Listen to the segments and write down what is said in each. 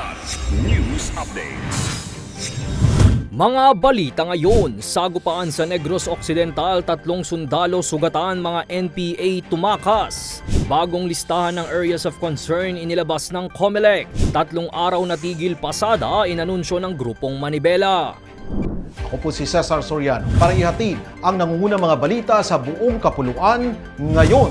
Kidlat News Updates. Mga balita ngayon, sagupaan sa Negros Occidental, tatlong sundalo sugatan mga NPA tumakas. Bagong listahan ng areas of concern inilabas ng COMELEC. Tatlong araw na tigil pasada inanunsyo ng grupong Manibela. Ako po si Cesar Soriano para ihatid ang nangungunang mga balita sa buong kapuluan ngayon.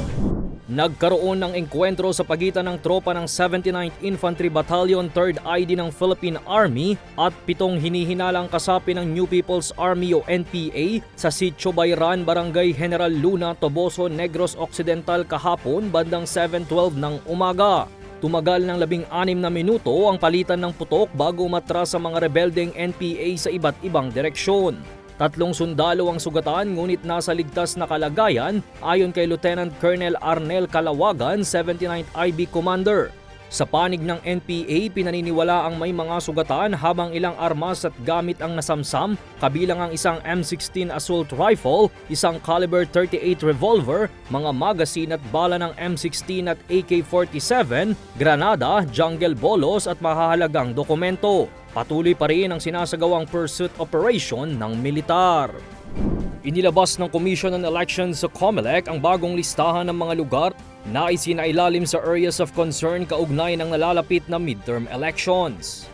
Nagkaroon ng engkwentro sa pagitan ng tropa ng 79th Infantry Battalion 3rd ID ng Philippine Army at pitong hinihinalang kasapi ng New People's Army o NPA sa Sitio Bayran, Barangay General Luna, Toboso, Negros Occidental kahapon bandang 7.12 ng umaga. Tumagal ng labing anim na minuto ang palitan ng putok bago umatras sa mga rebeldeng NPA sa iba't ibang direksyon. Tatlong sundalo ang sugatan ngunit nasa ligtas na kalagayan ayon kay Lieutenant Colonel Arnel Kalawagan, 79th IB Commander. Sa panig ng NPA, pinaniniwala ang may mga sugatan habang ilang armas at gamit ang nasamsam, kabilang ang isang M16 assault rifle, isang caliber 38 revolver, mga magazine at bala ng M16 at AK-47, granada, jungle bolos at mahahalagang dokumento. Patuloy pa rin ang sinasagawang pursuit operation ng militar. Inilabas ng Commission on Elections sa COMELEC ang bagong listahan ng mga lugar na isinailalim sa areas of concern kaugnay ng nalalapit na midterm elections.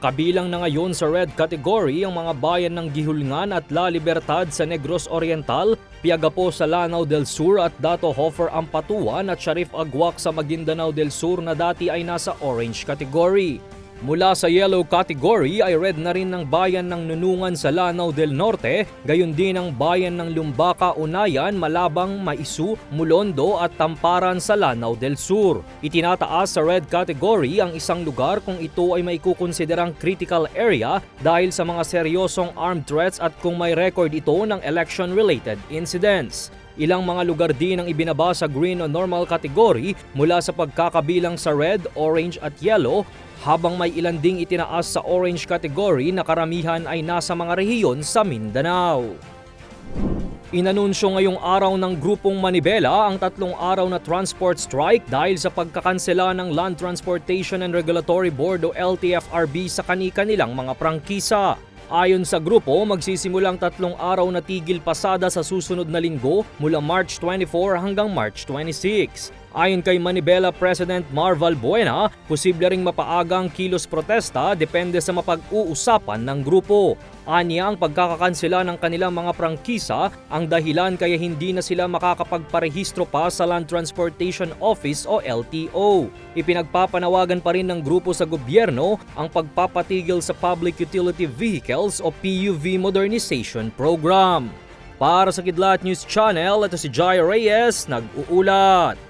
Kabilang na ngayon sa red category ang mga bayan ng Gihulngan at La Libertad sa Negros Oriental, Piagapo sa Lanao del Sur at Dato Hofer Ampatuan at Sharif Agwak sa Maguindanao del Sur na dati ay nasa orange category. Mula sa yellow category ay red na rin ng bayan ng Nunungan sa Lanao del Norte, gayon din ang bayan ng Lumbaka, Unayan, Malabang, Maisu, Mulondo at Tamparan sa Lanao del Sur. Itinataas sa red category ang isang lugar kung ito ay may kukonsiderang critical area dahil sa mga seryosong armed threats at kung may record ito ng election-related incidents. Ilang mga lugar din ang ibinaba sa green o normal category mula sa pagkakabilang sa red, orange at yellow habang may ilan ding itinaas sa orange category na karamihan ay nasa mga rehiyon sa Mindanao. Inanunsyo ngayong araw ng grupong Manibela ang tatlong araw na transport strike dahil sa pagkakansela ng Land Transportation and Regulatory Board o LTFRB sa kani-kanilang mga prangkisa. Ayon sa grupo, magsisimulang tatlong araw na tigil pasada sa susunod na linggo mula March 24 hanggang March 26. Ayon kay Manibela President Marval Buena, posible ring mapaaga ang kilos protesta depende sa mapag-uusapan ng grupo. Anya ang pagkakakansela ng kanilang mga prangkisa ang dahilan kaya hindi na sila makakapagparehistro pa sa Land Transportation Office o LTO. Ipinagpapanawagan pa rin ng grupo sa gobyerno ang pagpapatigil sa Public Utility Vehicles o PUV Modernization Program. Para sa Kidlat News Channel, ito si Jai Reyes, nag-uulat.